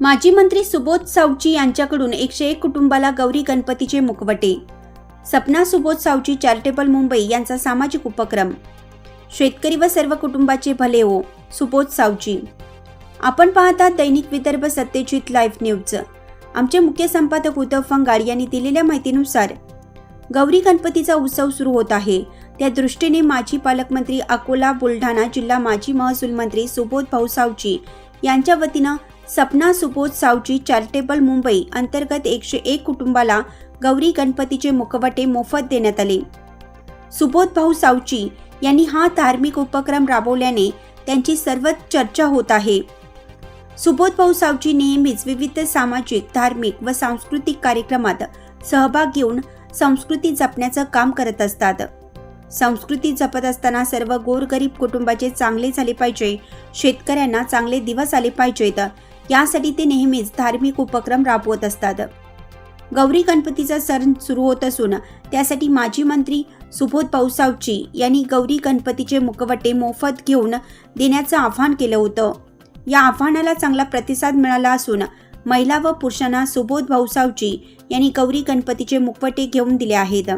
माजी मंत्री सुबोध सावची यांच्याकडून एकशे एक कुटुंबाला गौरी गणपतीचे मुखवटे सपना सुबोध सावची चॅरिटेबल मुंबई यांचा सामाजिक उपक्रम. शेतकरी व सर्व कुटुंबाचे भले हो सुबोध सावची आपण पाहता दैनिक विदर्भ सत्यजित लाईव्ह न्यूज. आमचे मुख्य संपादक उद्धव फंगाड यांनी दिलेल्या माहितीनुसार गौरी गणपतीचा उत्सव सुरू होत आहे. त्या दृष्टीने माजी पालकमंत्री अकोला बुलढाणा जिल्हा माजी महसूल मंत्री सुबोध भाऊ सावची यांच्या वतीनं सपना सुबोध सावची चॅरिटेबल मुंबई अंतर्गत एकशे एक कुटुंबाला गौरी गणपतीचे मुखवटे मोफत देण्यात आले. सुबोध भाऊ सावची यांनी हा धार्मिक उपक्रम राबवल्याने त्यांची सर्वच चर्चा होत आहे. सुबोध भाऊ सावची नेहमीच विविध सामाजिक धार्मिक व सांस्कृतिक कार्यक्रमात सहभाग घेऊन संस्कृती जपण्याचं काम करत असतात. संस्कृती जपत असताना सर्व गोरगरीब कुटुंबाचे चांगले झाले पाहिजे शेतकऱ्यांना चांगले दिवस आले पाहिजेत यासाठी ते नेहमीच धार्मिक उपक्रम राबवत असतात. गौरी गणपतीचा सण सुरू होत असून त्यासाठी माजी मंत्री सुबोध पौसावची यांनी गौरी गणपतीचे मुखवटे मोफत घेऊन देण्याचं आवाहन केलं होतं. या आव्हानाला चांगला प्रतिसाद मिळाला असून महिला व पुरुषांना सुबोध भाऊसावजी यांनी गौरी गणपतीचे मुखवटे घेऊन दिले आहेत.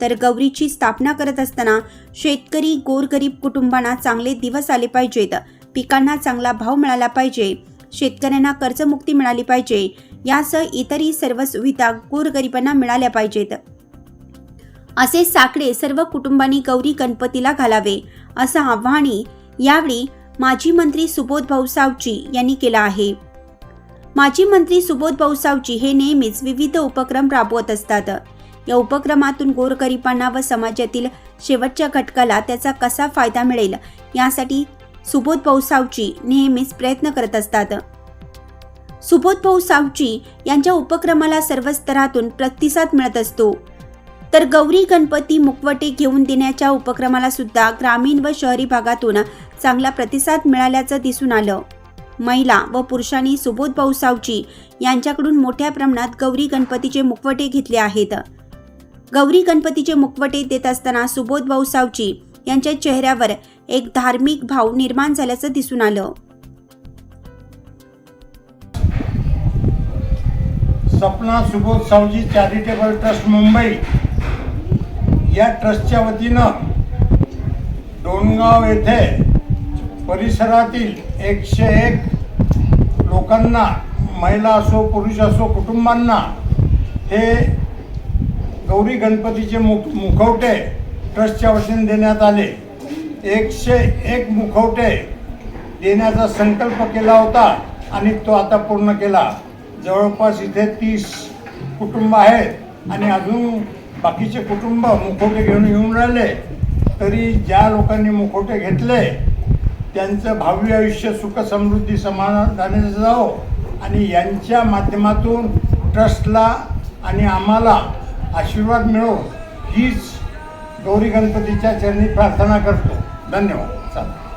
तर गौरीची स्थापना करत असताना शेतकरी गोरगरीब कुटुंबांना चांगले दिवस आले पाहिजेत. पिकांना चांगला भाव मिळाला पाहिजे. शेतकऱ्यांना कर्जमुक्ती मिळाली पाहिजे. यासह इतरही सर्व सुविधा गोरगरिबांना मिळाल्या पाहिजेत. असे साकडे सर्व कुटुंबांनी गौरी गणपतीला घालावे असं आव्हानही यावेळी माजी मंत्री सुबोध भाऊ सावजी यांनी केलं आहे. माजी मंत्री सुबोध भाऊ सावजी हे नेहमीच विविध उपक्रम राबवत असतात. या उपक्रमातून गोरगरिबांना व समाजातील शेवटच्या घटकाला त्याचा कसा फायदा मिळेल यासाठी सुबोध भाऊ सावची नेहमीच प्रयत्न करत असतात. सुबोध भाऊ सावची यांच्या उपक्रमाला सर्व स्तरातून प्रतिसाद मिळत असतो. तर गौरी गणपती मुखवटे घेऊन देण्याच्या उपक्रमाला सुद्धा ग्रामीण व शहरी भागातून चांगला प्रतिसाद मिळाल्याचं दिसून आलं. महिला व पुरुषांनी सुबोध भाऊ सावची यांच्याकडून मोठ्या प्रमाणात गौरी गणपतीचे मुखवटे घेतले आहेत. गौरी गणपतीचे मुखवटे देत असताना सुबोध भाऊ सावची यांच्या चेहऱ्यावर एक धार्मिक भाव निर्माण झाल्याचं दिसून आलं. सपना सुबोध सावजी चॅरिटेबल ट्रस्ट मुंबई या ट्रस्टच्या वतीनं डोणगाव येथे परिसरातील एकशे एक लोकांना महिला असो पुरुष असो कुटुंबांना हे गौरी गणपतीचे मुख मुखवटे ट्रस्टच्या वतीने देण्यात आले. एकशे एक मुखवटे देण्याचा संकल्प केला होता आणि तो आता पूर्ण केला. जवळपास इथे तीस कुटुंब आहेत आणि अजून बाकीचे कुटुंब मुखवटे घेऊन येऊन राहिले. तरी ज्या लोकांनी मुखवटे घेतले त्यांचं भावी आयुष्य सुख समृद्धी समाधानाने जावं आणि यांच्या माध्यमातून ट्रस्टला आणि आम्हाला आशीर्वाद मिळो हीच गौरी गणपतीच्या चरणी प्रार्थना करतो. धन्यवाद. चालेल.